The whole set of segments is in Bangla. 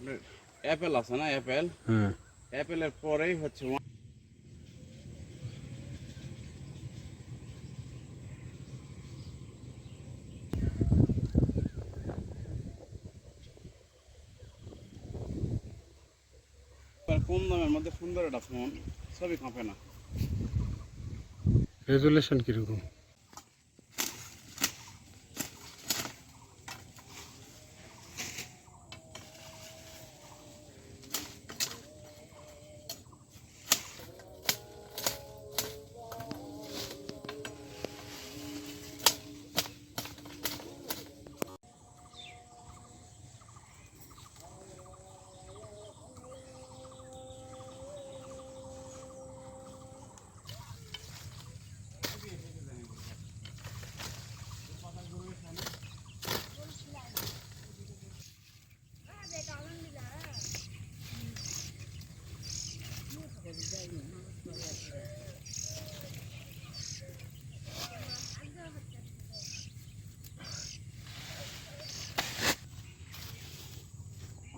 আপনার অ্যাপেল আছে না অ্যাপেল হ্যাঁ। অ্যাপেলের পরেই হচ্ছে কম দামের মধ্যে সুন্দর একটা ফোন সবই কাঁপে না। রেজুলেশন কীরকম?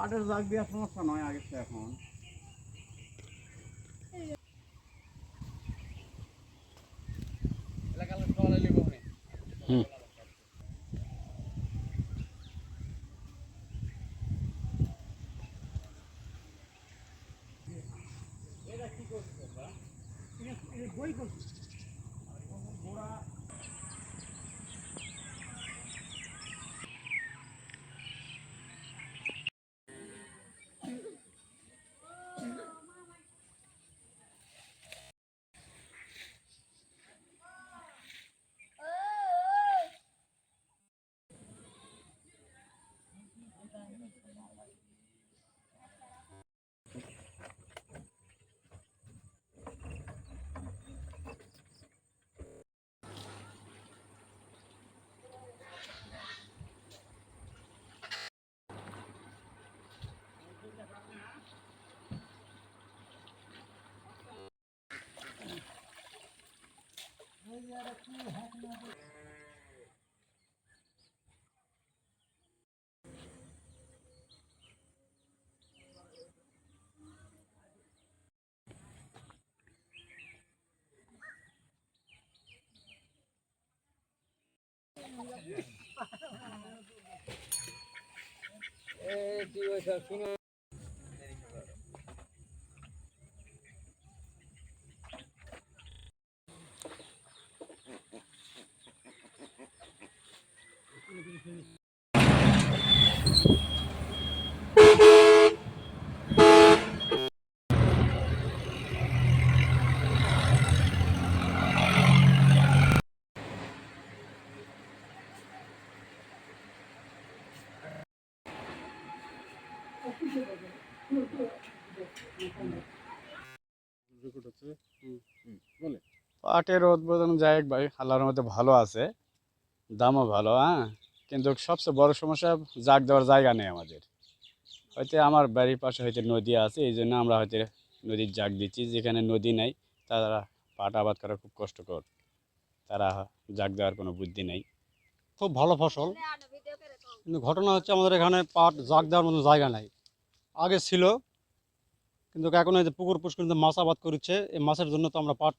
পাটের জাগ দেওয়ার সমস্যা নয় আগের তো এখন। হুম Eh, tío, esa es una... পাটের উদ্বোধন যাই ভাই, আল্লাহর মধ্যে ভালো আছে। দামও ভালো হ্যাঁ? কিন্তু সবচেয়ে বড় সমস্যা, জাগ দেওয়ার জায়গা নেই আমাদের। হয়তো আমার বাড়ির পাশে হয়তো নদী আছে, এই জন্য আমরা হয়তো নদীর জাগ দিচ্ছি। যেখানে নদী নেই, তারা পাট আবাদ করা খুব কষ্টকর। তারা জাগ দেওয়ার কোনো বুদ্ধি নেই। খুব ভালো ফসল। কিন্তু ঘটনা হচ্ছে আমাদের এখানে পাট জাগ দেওয়ার মতো জায়গা নাই। আগে ছিল, কিন্তু এখন এই যে পুকুর পুষ্কর মাছ আবাদ করছে, এই মাছের জন্য তো আমরা পাট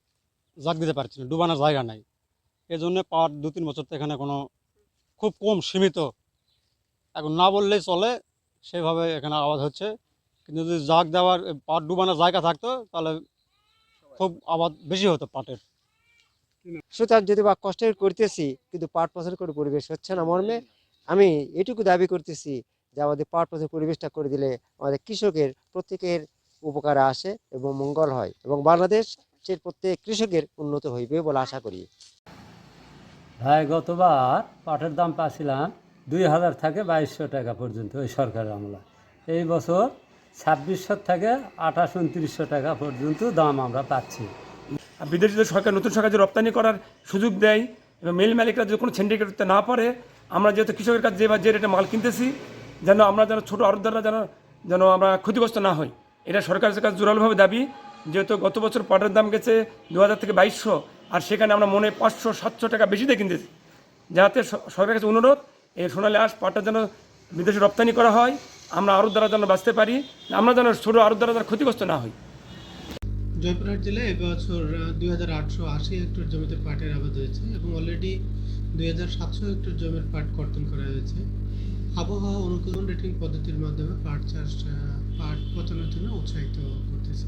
জাগ দিতে পারছি না, ডুবানোর জায়গা নাই। এই জন্য পাট দু তিন বছর তো এখানে কোনো খুব কম সীমিত। এখন না বললেই চলে, সেভাবে এখানে আবাদ হচ্ছে। কিন্তু যদি জাগ দেওয়ার, পাট ডুবানোর জায়গা থাকতো, তাহলে খুব আবাদ বেশি হতো পাটের। সুতরাং যদি বা কষ্টের করতেছি, কিন্তু পাট ফসল করে পরিবেশ হচ্ছে না মর্মে, আমি এটুকু দাবি করতেছি যে আমাদের পাট ফসল পরিবেশটা করে দিলে আমাদের কৃষকের প্রত্যেকের উপকারে আসে এবং মঙ্গল হয় এবং বাংলাদেশের প্রত্যেক কৃষকের উন্নত হইবে বলে আশা করি। ভাই গতবার পাটের দাম পাচ্ছিলাম দুই হাজার থেকে বাইশশো টাকা পর্যন্ত ওই সরকারের আমলা এই বছর ছাব্বিশশো থেকে আঠাশ উনত্রিশশো টাকা পর্যন্ত দাম আমরা পাচ্ছি। আর বিদেশি যে সরকার নতুন সরকার যে রপ্তানি করার সুযোগ দেয় এবং মিল মালিকরা যদি কোনো সিন্ডিকেট করতে না পারে আমরা যেহেতু কৃষকের কাছে যে বা যে রেটে মাল কিনতেছি যেন আমরা যেন ছোটো আরোদ্দাররা যেন যেন আমরা ক্ষতিগ্রস্ত না হই। এটা সরকারের কাছে জোরালোভাবে দাবি, যেহেতু গত বছর পাটের দাম গেছে দু হাজার থেকে বাইশশো, আর সেখানে আমরা মনে পাঁচশো, সাতশো টাকা বেশি দিয়ে কিনতেছি। যাতে সরকারের কাছে অনুরোধ, এই সোনালি আস পাটটা যেন বিদেশে রপ্তানি করা হয়, আমরা আরও দ্বারা যেন বাঁচতে পারি, আমরা যেন ছোটো আরও দ্বারা যেন ক্ষতিগ্রস্ত না হই। জয়পুরহাট জেলায় এবছর দুই হাজার আটশো আশি হেক্টর জমিতে পাটের আবাদ হয়েছে এবং অলরেডি দুই হাজার সাতশো হেক্টর জমির পাট কর্তন করা হয়েছে। আবহাওয়া অনুকূলন রেটিং পদ্ধতির মাধ্যমে পাট চাষ পাট পচানোর জন্য উৎসাহিত করতেছে।